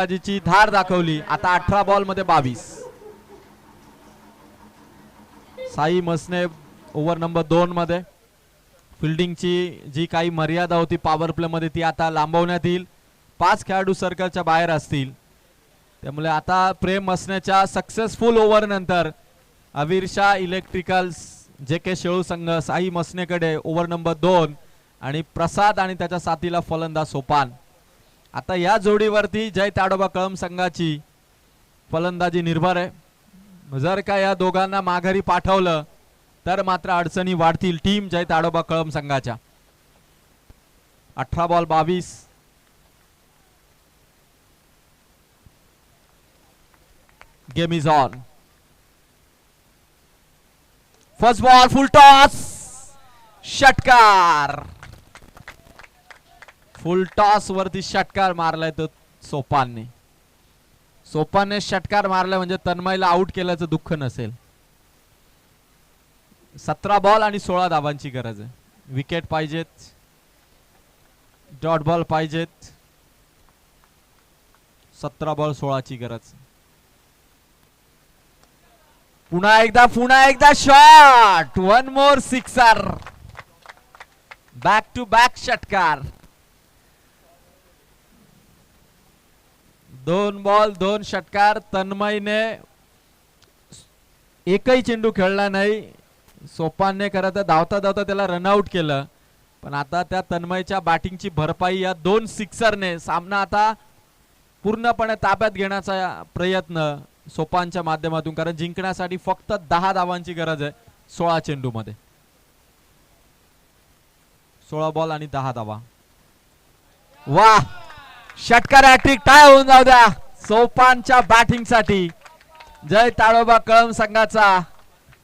फलंदाजीची धार दाखवली. आता अठरा बॉलमध्ये बावीस. साई मसने ओव्हर नंबर दोन मध्ये. फिल्डिंगची जी काही मर्यादा होती पॉवर प्ले मध्ये ती आता लांबवण्यात येईल. पाच खेळाडू सर्कलच्या बाहेर असतील. त्यामुळे आता प्रेम मसनेच्या सक्सेसफुल ओव्हर नंतर अवीर इलेक्ट्रिकल्स जे के शेळू संघ साई मसनेकडे ओव्हर नंबर दोन आणि प्रसाद आणि त्याच्या साथीला फलंदाज सोपान. आता या जोडीवरती जय ताडोबा कळम संघाची फलंदाजी निर्भर आहे. जर का या दोघांना माघारी पाठवलं तर मात्र अडचणी वाढतील टीम जय ताडोबा कळम संघाच्या. अठरा बॉल बावीस. Game is on first ball full toss षटकार फुल टॉस वरती षटकार मारलाय तो सोपानने. सोपानने षटकार मारलाय म्हणजे तन्मयला आउट केल्याचं दुःख नसेल. सतरा बॉल आणि सोळा धावांची गरज आहे. विकेट पाहिजेत. डॉट बॉल पाहिजेत. सतरा बॉल सोळाची गरज. पुन्हा एकदा पुन्हा एकदा shot one more sixer back to back षटकार. दोन बॉल दोन षटकार. तन्मयने एकही चेंडू खेळला नाही. सोपानने खरं तर धावता धावता त्याला रनआउट केलं. पण आता त्या तन्मयच्या बॅटिंगची भरपाई या दोन सिक्सरने सामना आता पूर्णपणे ताब्यात घेण्याचा प्रयत्न सोपानच्या माध्यमातून कारण जिंकण्यासाठी फक्त दहा धावांची गरज आहे सोळा चेंडू मध्ये सोळा बॉल आणि दहा धावा. वा षटकार हॅट्रिक टाय होऊन जाऊ द्या. सोपानच्या बॅटिंगसाठी. जय ताडोबा कळम संघाचा.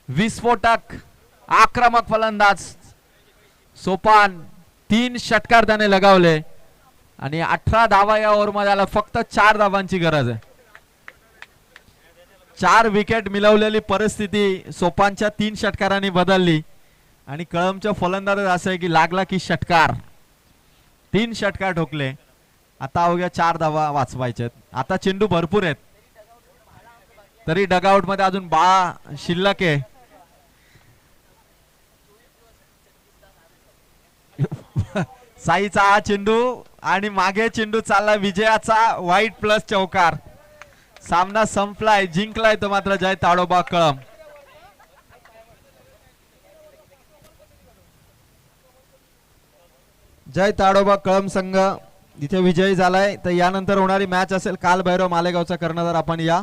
विस्फोटक आक्रमक फलंदाज. सोपान तीन षटकार त्याने लगावले. आणि अठरा धावा या ओव्हरमध्ये आला. फक्त चार धावांची गरज आहे. चार विकेट मिळवलेली परिस्थिती सोपानच्या तीन षटकारांनी बदलली. आणि कळमच्या फलंदाज असं आहे की लागला की षटकार. तीन षटकार ठोकले. आता अवघ्या चार धावा वाचवायचे आता चेंडू भरपूर आहेत. तरी डगआउटमध्ये अजून बाळा शिल्लक आहे. साईचा हा चेंडू आणि मागे चेंडू चालला विजयाचा वाईट प्लस चौकार. सामना संपलाय जिंकलाय तो मात्र जय ताडोबा कळम जय ताडोबा कळम संघ. इथे विजयी झालाय. तर यानंतर होणारी मॅच असेल काल भैरव मालेगावचा कर्णधार. आपण या.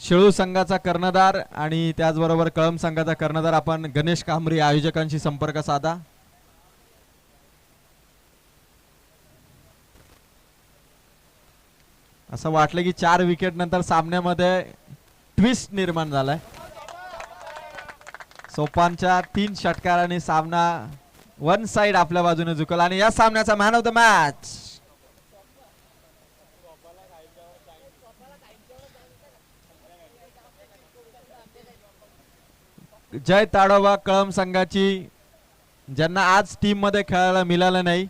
शेळू संघाचा कर्णधार आणि त्याचबरोबर कळम संघाचा कर्णधार आपण गणेश कांबरी आयोजकांशी संपर्क साधा. असं वाटलं की चार विकेट नंतर सामन्यामध्ये ट्विस्ट निर्माण झालाय. सोपानच्या तीन षटकाराने सामना वन साइड आपल्या बाजूने झुकल आणि या सामन्याचा man of the match Jai Tadoba Kalam संघाची ज्यांना आज टीममध्ये खेळायला मिळालं नाही